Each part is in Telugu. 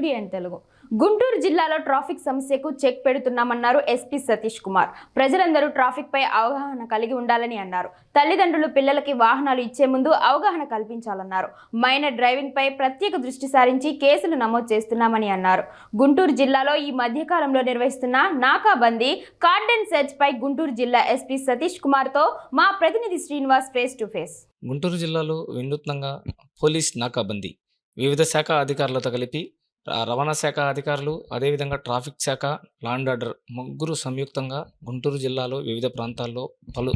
టుడే తెలుగు. గుంటూరు జిల్లాలో ట్రాఫిక్ సమస్యకు చెక్ పెడుతున్నామన్నారు ఎస్పీ సతీష్ కుమార్. ప్రజలందరూ ట్రాఫిక్ పై అవగాహన కలిగి ఉండాలని అన్నారు. తల్లిదండ్రులు పిల్లలకి వాహనాలు ఇచ్చే ముందు అవగాహన కల్పించాలన్నారు. మైనర్ డ్రైవింగ్ పై ప్రత్యేక దృష్టి సారించి కేసులు నమోదు చేస్తున్నామని అన్నారు. గుంటూరు జిల్లాలో ఈ మధ్యకాలంలో నిర్వహిస్తున్న నాకాబందీ కార్డెన్ సెర్చ్ పై గుంటూరు జిల్లా ఎస్పీ సతీష్ కుమార్తో మా ప్రతినిధి Srinivas face to face. Guntur జిల్లాలో వినూత్నంగా పోలీస్ నాకాబందీ వివిధ శాఖ అధికారులతో కలిపి రవాణా శాఖ అధికారులు అదేవిధంగా ట్రాఫిక్ శాఖ లాండ్ ఆర్డర్ ముగ్గురు సంయుక్తంగా గుంటూరు జిల్లాలో వివిధ ప్రాంతాల్లో పలు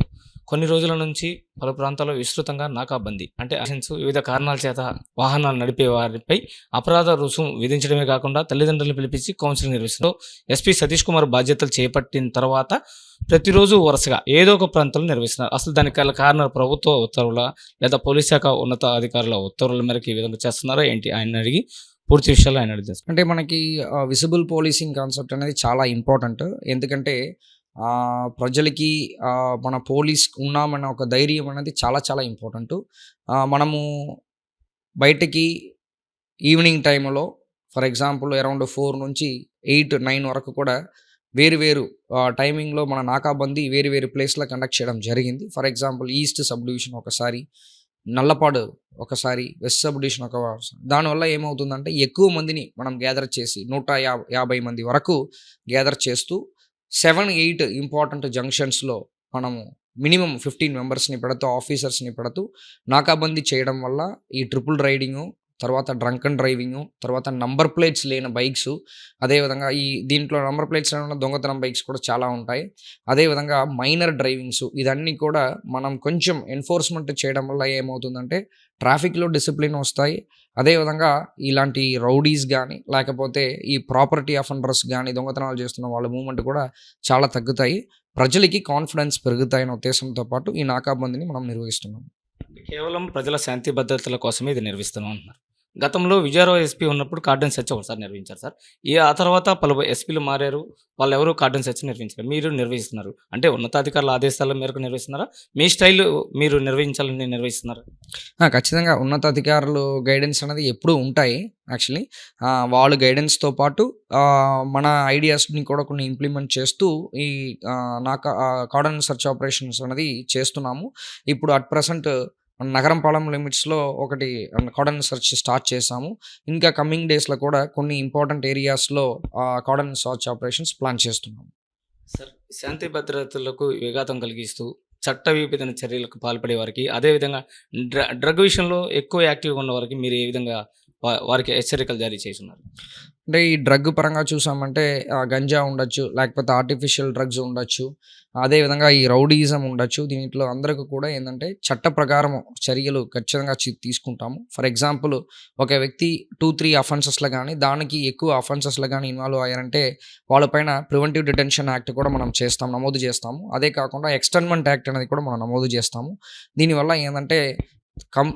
కొన్ని రోజుల నుంచి పలు ప్రాంతాల్లో విస్తృతంగా నాకాబందీ అంటే అసెన్స్ వివిధ కారణాల చేత వాహనాలు నడిపే వారిపై అపరాధ రుసుము విధించడమే కాకుండా తల్లిదండ్రులను పిలిపించి కౌన్సిలింగ్ నిర్వహిస్తారు ఎస్పీ సతీష్ కుమార్ బాధ్యతలు చేపట్టిన తర్వాత ప్రతిరోజు వరుసగా ఏదో ఒక ప్రాంతంలో నిర్వహిస్తున్నారు. అసలు దానికి గల కారణాలు ప్రభుత్వ ఉత్తర్వుల లేదా పోలీస్ శాఖ ఉన్నత అధికారుల ఉత్తర్వుల మేరకు ఈ విధంగా చేస్తున్నారా ఏంటి? ఆయన అడిగి పూర్తి విషయాలు ఆయన అడిగి అంటే మనకి విజిబుల్ పోలీసింగ్ కాన్సెప్ట్ అనేది చాలా ఇంపార్టెంట్ ఎందుకంటే ప్రజలకి మన పోలీస్ ఉన్నామన్న ఒక ధైర్యం అనేది చాలా చాలా ఇంపార్టెంట్ మనము బయటికి ఈవినింగ్ టైంలో ఫర్ ఎగ్జాంపుల్ అరౌండ్ ఫోర్ నుంచి ఎయిట్ నైన్ వరకు కూడా వేరు వేరు టైమింగ్లో మన నాకాబందీ వేరు వేరు ప్లేస్లో కండక్ట్ చేయడం జరిగింది. For example east sub division ఒకసారి నల్లపాడు ఒకసారి వెస్ట్ సబ్ డివిజన్ ఒక దానివల్ల ఏమవుతుందంటే ఎక్కువ మందిని మనం గ్యాదర్ చేసి నూట యాభై యాభై మంది వరకు గ్యాదర్ చేస్తూ సెవెన్ ఎయిట్ ఇంపార్టెంట్ జంక్షన్స్లో మనము మినిమం ఫిఫ్టీన్ మెంబర్స్ని పెడుతూ ఆఫీసర్స్ని పెడుతూ నాకాబందీ చేయడం వల్ల ఈ ట్రిపుల్ రైడింగు తర్వాత డ్రంక్ అండ్ డ్రైవింగ్ తర్వాత నంబర్ ప్లేట్స్ లేని బైక్స్ అదేవిధంగా ఈ దీంట్లో నంబర్ ప్లేట్స్ లేని దొంగతనం బైక్స్ కూడా చాలా ఉంటాయి. అదేవిధంగా మైనర్ డ్రైవింగ్స్ ఇదన్నీ కూడా మనం కొంచెం ఎన్ఫోర్స్మెంట్ చేయడం వల్ల ఏమవుతుందంటే ట్రాఫిక్లో డిసిప్లిన్ వస్తాయి. అదేవిధంగా ఇలాంటి రౌడీస్ కానీ లేకపోతే ఈ ప్రాపర్టీ అఫెండర్స్ కానీ దొంగతనాలు చేస్తున్న వాళ్ళ మూమెంట్ కూడా చాలా తగ్గుతాయి. ప్రజలకి కాన్ఫిడెన్స్ పెరుగుతాయనే ఉద్దేశంతో పాటు ఈ నాకాబందిని మనం నిర్వహిస్తున్నాం. కేవలం ప్రజల శాంతి భద్రతల కోసమే ఇది నిర్వహిస్తున్నాం అంటున్నారు. గతంలో విజయరావు ఎస్పీ ఉన్నప్పుడు కార్డన్ సెర్చ్ ఒకసారి నిర్వహించారు సార్. ఈ ఆ తర్వాత పలు ఎస్పీలు మారారు వాళ్ళు ఎవరు కార్డన్ సెర్చ్ నిర్వహించారు మీరు నిర్వహిస్తున్నారు. అంటే ఉన్నతాధికారుల ఆదేశాల మేరకు నిర్వహిస్తున్నారా? మీ స్టైల్ మీరు నిర్వహించాలని నిర్వహిస్తున్నారా? ఖచ్చితంగా ఉన్నతాధికారులు గైడెన్స్ అనేది ఎప్పుడూ ఉంటాయి యాక్చువల్లీ. వాళ్ళ గైడెన్స్తో పాటు మన ఐడియాస్ని కూడా కొన్ని ఇంప్లిమెంట్ చేస్తూ ఈ నా కార్డన్ సెర్చ్ ఆపరేషన్స్ అనేది చేస్తున్నాము. ఇప్పుడు అట్ ప్రజెంట్ నగరంపాలెం లిమిట్స్లో ఒకటి కాడన్ సెర్చ్ స్టార్ట్ చేసాము ఇంకా కమింగ్ డేస్లో కూడా కొన్ని ఇంపార్టెంట్ ఏరియాస్లో కాడన్ సర్చ్ ఆపరేషన్స్ ప్లాన్ చేస్తున్నాము. సార్ శాంతి భద్రతలకు విఘాతం కలిగిస్తూ చట్ట విభజన చర్యలకు పాల్పడే వారికి అదేవిధంగా డ్ర డ్రగ్ విషయంలో ఎక్కువ యాక్టివ్గా ఉన్న వారికి మీరు ఏ విధంగా వారికి హెచ్చరికలు జారీ చేస్తున్నారు? అంటే ఈ డ్రగ్ పరంగా చూసామంటే గంజా ఉండొచ్చు లేకపోతే ఆర్టిఫిషియల్ డ్రగ్స్ ఉండొచ్చు అదేవిధంగా ఈ రౌడీజం ఉండొచ్చు. దీంట్లో అందరికీ కూడా ఏంటంటే చట్ట ప్రకారం చర్యలు ఖచ్చితంగా తీసుకుంటాము. ఫర్ ఎగ్జాంపుల్ ఒక వ్యక్తి టూ త్రీ అఫెన్సెస్లో కానీ దానికి ఎక్కువ అఫెన్సెస్లో కానీ ఇన్వాల్వ్ అయ్యారంటే వాళ్ళపైన ప్రివెంటివ్ డిటెన్షన్ యాక్ట్ కూడా మనం చేస్తాం నమోదు చేస్తాము. అదే కాకుండా ఎక్స్టర్న్మెంట్ యాక్ట్ అనేది కూడా మనం నమోదు చేస్తాము. దీనివల్ల ఏంటంటే కం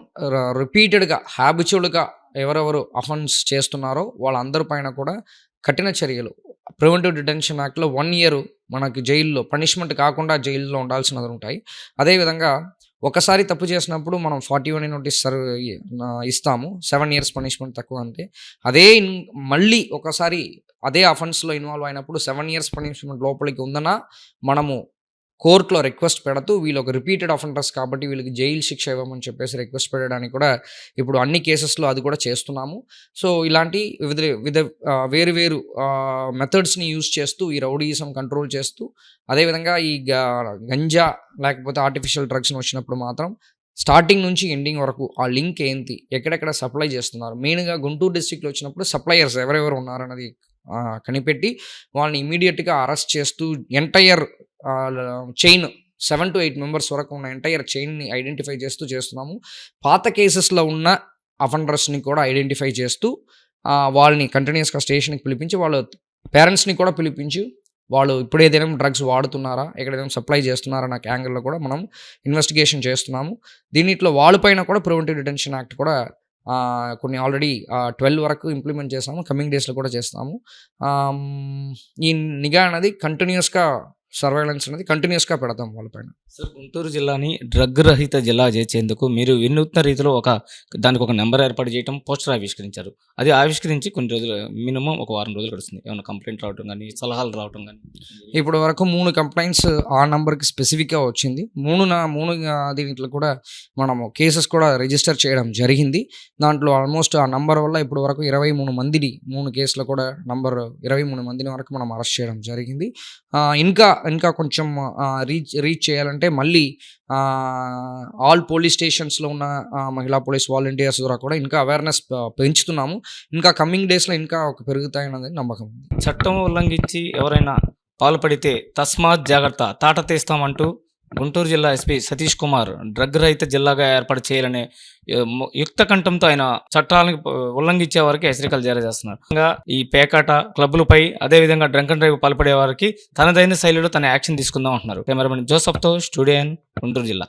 రిపీటెడ్గా హ్యాబిచువల్గా ఎవరెవరు అఫెన్స్ చేస్తున్నారో వాళ్ళందరి పైన కూడా కఠిన చర్యలు. ప్రివెంటివ్ డిటెన్షన్ యాక్ట్లో వన్ ఇయర్ మనకి జైల్లో పనిష్మెంట్ కాకుండా జైల్లో ఉండాల్సినది ఉంటాయి. అదేవిధంగా ఒకసారి తప్పు చేసినప్పుడు మనం ఫార్టీ వన్ నోటీస్ సర్వ్ ఇస్తాము. సెవెన్ ఇయర్స్ పనిష్మెంట్ తక్కువ అంటే. అదే ఇన్- మళ్ళీ ఒకసారి అదే అఫెన్స్లో ఇన్వాల్వ్ అయినప్పుడు సెవెన్ ఇయర్స్ పనిష్మెంట్ లోపలికి ఉందన్నా మనము కోర్టులో రిక్వెస్ట్ పెడుతూ వీళ్ళు ఒక రిపీటెడ్ అఫెండర్స్ కాబట్టి వీళ్ళకి జైలు శిక్ష ఇవ్వమని చెప్పేసి రిక్వెస్ట్ పెట్టడానికి కూడా ఇప్పుడు అన్ని కేసెస్లో అది కూడా చేస్తున్నాము. సో ఇలాంటి వివిధ వివిధ వేరు వేరు మెథడ్స్ని యూజ్ చేస్తూ ఈ రౌడీజం కంట్రోల్ చేస్తూ అదేవిధంగా ఈ గ- గంజా లేకపోతే ఆర్టిఫిషియల్ డ్రగ్స్ని వచ్చినప్పుడు మాత్రం స్టార్టింగ్ నుంచి ఎండింగ్ వరకు ఆ లింక్ ఏంటి ఎక్కడెక్కడ సప్లై చేస్తున్నారు మెయిన్గా గుంటూరు డిస్టిక్లో వచ్చినప్పుడు సప్లయర్స్ ఎవరెవరు ఉన్నారన్నది కనిపెట్టి వాళ్ళని ఇమీడియట్గా అరెస్ట్ చేస్తూ entire chain seven to eight members వరకు ఉన్న ఎంటైర్ చైన్ని ఐడెంటిఫై చేస్తూ చేస్తున్నాము. పాత కేసెస్లో ఉన్న అఫెండర్స్ని కూడా ఐడెంటిఫై చేస్తూ వాళ్ళని కంటిన్యూస్గా స్టేషన్కి పిలిపించి వాళ్ళ పేరెంట్స్ని కూడా పిలిపించి వాళ్ళు ఇప్పుడు ఏదైనా డ్రగ్స్ వాడుతున్నారా ఎక్కడైనా సప్లై చేస్తున్నారా నాకు యాంగిల్లో కూడా మనం ఇన్వెస్టిగేషన్ చేస్తున్నాము. దీనిట్లో వాళ్ళపైన కూడా ప్రివెంటివ్ డిటెన్షన్ యాక్ట్ కూడా కొన్ని ఆల్రెడీ ట్వెల్వ్ వరకు ఇంప్లిమెంట్ చేస్తాము కమింగ్ డేస్లో కూడా చేస్తాము. ఈ నిఘా అనేది కంటిన్యూస్గా సర్వైలెన్స్ అనేది కంటిన్యూస్గా పెడతాం వాళ్ళపైన. సార్ గుంటూరు జిల్లాని డ్రగ్ రహిత జిల్లా చేసేందుకు మీరు వినూత్న రీతిలో ఒక దానికి ఒక నెంబర్ ఏర్పాటు చేయడం పోస్టర్ ఆవిష్కరించారు. అది ఆవిష్కరించి కొన్ని రోజులు మినిమం ఒక వారం రోజులు గడుస్తుంది. ఏమైనా కంప్లైంట్ రావటం కానీ సలహాలు రావటం కానీ ఇప్పటి వరకు మూడు కంప్లైంట్స్ ఆ నెంబర్కి స్పెసిఫిక్గా వచ్చింది. మూడు నా మూడు దీంట్లో కూడా మనము కేసెస్ కూడా రిజిస్టర్ చేయడం జరిగింది. దాంట్లో ఆల్మోస్ట్ ఆ నంబర్ వల్ల ఇప్పటి వరకు ఇరవై మూడు మందిని మూడు కేసులు కూడా నంబర్ ఇరవై మూడు మందిని వరకు మనం అరెస్ట్ చేయడం జరిగింది. ఇంకా ఇంకా కొంచెం రీచ్ రీచ్ చేయాలంటే మళ్ళీ ఆల్ పోలీస్ స్టేషన్స్లో ఉన్న మహిళా పోలీస్ వాలంటీర్స్ ద్వారా కూడా ఇంకా అవేర్నెస్ పెంచుతున్నాము. ఇంకా కమింగ్ డేస్లో ఇంకా ఒక పెరుగుతాయన్నది నమ్మకం ఉంది. చట్టం ఉల్లంఘించి ఎవరైనా పాల్పడితే తస్మాత్ జాగ్రత్త తాట తీస్తామంటూ గుంటూరు జిల్లా ఎస్పీ సతీష్ కుమార్ డ్రగ్ రహిత జిల్లాగా ఏర్పాటు చేయాలనే యుక్త కంఠంతో ఆయన చట్టాలను ఉల్లంఘించే వారికి హెచ్చరికలు జారీ చేస్తున్నారు. ఇంకా ఈ పేకాట క్లబ్లపై అదేవిధంగా డ్రంక్ అండ్ డ్రైవ్ పాల్పడే వారికి తనదైన శైలిలో తన యాక్షన్ తీసుకుందాం అంటున్నారు. కెమెరామెన్ జోసఫ్తో స్టూడియన్ గుంటూరు జిల్లా.